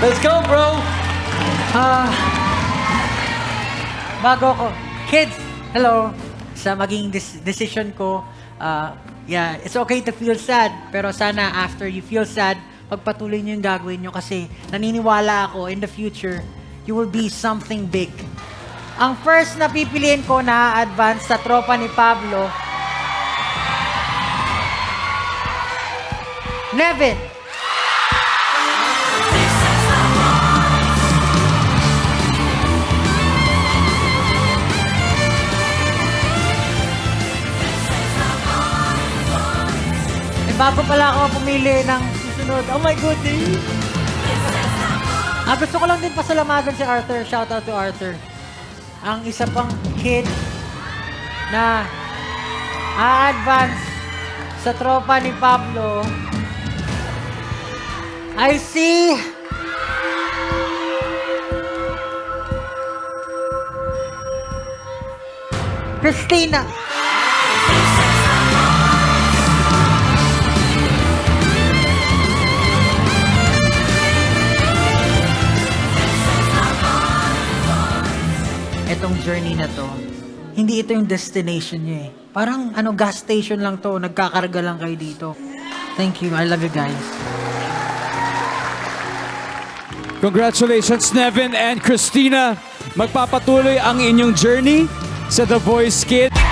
Let's go, bro! Ah, bago ko. Kids, hello. Sa maging des- decision ko, ah, yeah, it's okay to feel sad. Pero sana after you feel sad, pagpatuloy niyo yung gagawin niyo kasi naniniwala ako in the future, you will be something big. Ang first na pipiliin ko na advance sa tropa ni Pablo, Nevin. Bago pala ako pumili ng susunod. Oh my goodness! Ah, gusto ko lang din pasalamatan si Arthur. Shout out to Arthur. Ang isa pang kid na a-advance sa tropa ni Pablo. I see Christina. Etong journey na to, hindi ito yung destination niya eh. Parang ano, gas station lang to, nagkakarga lang kayo dito. Thank you, I love you guys. Congratulations, Nevin and Christina. Magpapatuloy ang inyong journey sa The Voice Kids.